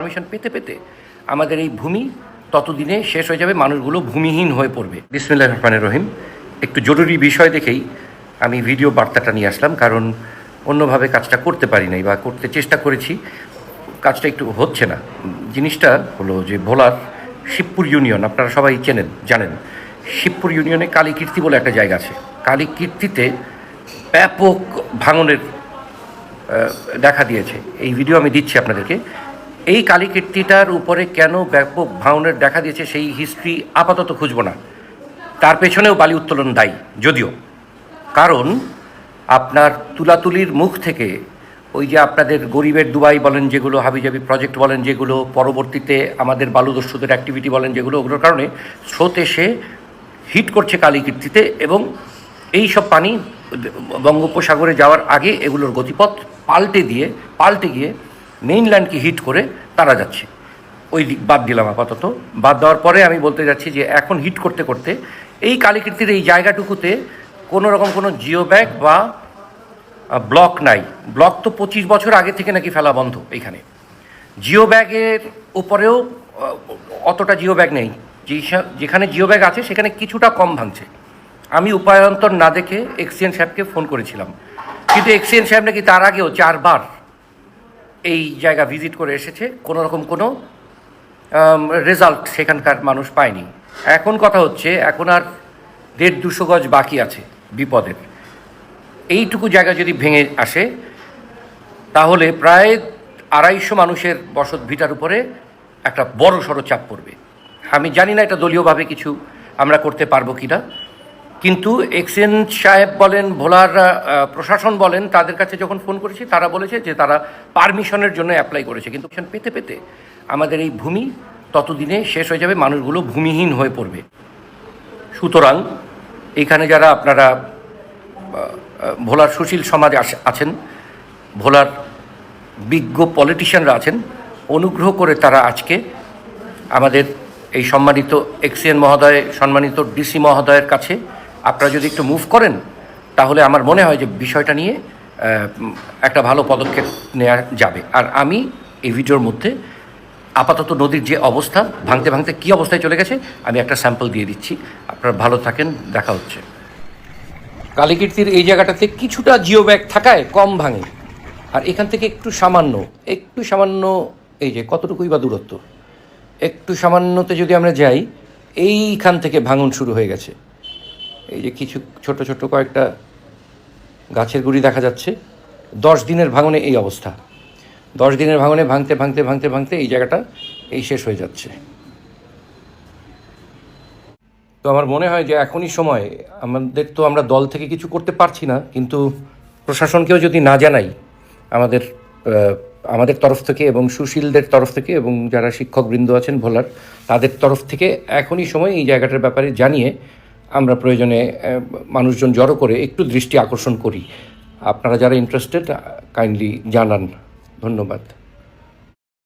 Permission পেতে পেতে আমাদের এই ভূমি ততদিনে শেষ হয়ে যাবে, মানুষগুলো ভূমিহীন হয়ে পড়বে। বিসমিল্লাহ রহমানের রহিম। একটু জরুরি বিষয় দেখেই আমি ভিডিও বার্তাটা নিয়ে আসলাম, কারণ অন্যভাবে কাজটা করতে পারি নাই বা করতে চেষ্টা করেছি। কাজটা একটু হচ্ছে না। জিনিসটা হলো যে ভোলার শিবপুর ইউনিয়ন, আপনারা সবাই চেনেন, জানেন। শিবপুর ইউনিয়নে কালী কীর্তি বলে একটা জায়গা আছে। কালী কীর্তিতে ব্যাপক ভাঙনের দেখা দিয়েছে। এই ভিডিও আমি দিচ্ছি আপনাদেরকে। এই কালী কীর্তিটার উপরে কেন ব্যাপক ভাঙনের দেখা দিয়েছে সেই হিস্ট্রি আপাতত খুঁজব না। তার পেছনেও বালি উত্তোলন দায়ী, যদিও। কারণ আপনার তুলাতুলির মুখ থেকে ওই যে আপনাদের গরিবের দুবাই বলেন যেগুলো, হাবিজাবি প্রজেক্ট বলেন যেগুলো, পরবর্তীতে আমাদের বালুদস্যুদের অ্যাক্টিভিটি বলেন যেগুলো, ওগুলোর কারণে স্রোত এসে হিট করছে কালী কীর্তিতে এবং এই সব পানি বঙ্গোপসাগরে যাওয়ার আগে এগুলোর গতিপথ পাল্টে দিয়ে, পাল্টে গিয়ে মেইনল্যান্ডকে হিট করে তারা যাচ্ছে। ওই দিক বাদ দিলাম আপাতত। বাদ দেওয়ার পরে আমি বলতে যাচ্ছি যে এখন হিট করতে করতে এই কালীকীর্তির এই জায়গাটুকুতে কোনো রকম কোনো জিও ব্যাগ বা ব্লক নাই। ব্লক তো পঁচিশ বছর আগে থেকে নাকি ফেলা বন্ধ এইখানে। জিও ব্যাগের উপরেও অতটা জিও ব্যাগ নেই। যেখানে জিও ব্যাগ আছে সেখানে কিছুটা কম ভাঙছে। আমি উপায়ন্তর না দেখে এক্সিয়েন সাহেবকে ফোন করেছিলাম। কিন্তু এক্সিয়েন সাহেব নাকি তার আগেও চারবার এই জায়গা ভিজিট করে এসেছে, কোনো রকম কোনো রেজাল্ট সেখানকার মানুষ পায়নি। এখন কথা হচ্ছে, এখন আর দেড় দুশো গজ বাকি আছে বিপদের। এইটুকু জায়গা যদি ভেঙে আসে, তাহলে প্রায় আড়াইশো মানুষের বসত ভিটার উপরে একটা বড় সড়ো চাপ পড়বে। আমি জানি না এটা দলীয়ভাবে কিছু আমরা করতে পারব কি না কিন্তু এক্সেন সাহেব বলেন ভোলার প্রশাসন বলেন, তাদের কাছে যখন ফোন করেছি, তারা বলেছে যে তারা পারমিশনের জন্য অ্যাপ্লাই করেছে। কিন্তু পেতে পেতে আমাদের এই ভূমি ততদিনে শেষ হয়ে যাবে, মানুষগুলো ভূমিহীন হয়ে পড়বে। সুতরাং এখানে যারা আপনারা ভোলার সুশীল সমাজে আছেন, ভোলার বিজ্ঞ পলিটিশিয়ানরা আছেন, অনুগ্রহ করে তারা আজকে আমাদের এই সম্মানিত এক্সিএন মহোদয়, সম্মানিত ডিসি মহোদয়ের কাছে আপনারা যদি একটু মুভ করেন, তাহলে আমার মনে হয় যে বিষয়টা নিয়ে একটা ভালো পদক্ষেপ নেওয়া যাবে। আর আমি এই ভিডিওর মধ্যে আপাতত নদীর যে অবস্থা, ভাঙতে ভাঙতে কী অবস্থায় চলে গেছে, আমি একটা স্যাম্পল দিয়ে দিচ্ছি। আপনারা ভালো থাকেন, দেখা হচ্ছে। কালীকীর্তির এই জায়গাটাতে কিছুটা জিও ব্যাগ থাকায় কম ভাঙে। আর এখান থেকে একটু সামান্য একটু সামান্য, এই যে কতটুকুই বা দূরত্ব, একটু সামান্যতে যদি আমরা যাই, এইখান থেকে ভাঙন শুরু হয়ে গেছে। এই যে কিছু ছোট ছোট কয়েকটা গাছের গুড়ি দেখা যাচ্ছে, দশ দিনের ভাঙনে এই অবস্থা। দশ দিনের ভাঙনে ভাঙতে ভাঙতে ভাঙতে ভাঙতে এই জায়গাটা এই শেষ হয়ে যাচ্ছে। তো আমার মনে হয় যে এখনই সময়, আমাদের তো আমরা দল থেকে কিছু করতে পারছি না, কিন্তু প্রশাসনকেও যদি না জানাই, আমাদের আমাদের তরফ থেকে এবং সুশীলদের তরফ থেকে এবং যারা শিক্ষকবৃন্দ আছেন, ভোলার, তাদের তরফ থেকে এখনই সময় এই জায়গাটার ব্যাপারে জানিয়ে আমরা প্রয়োজনে মানুষজন জড়ো করে একটু দৃষ্টি আকর্ষণ করি। আপনারা যারা ইন্টারেস্টেড কাইন্ডলি জানান। ধন্যবাদ।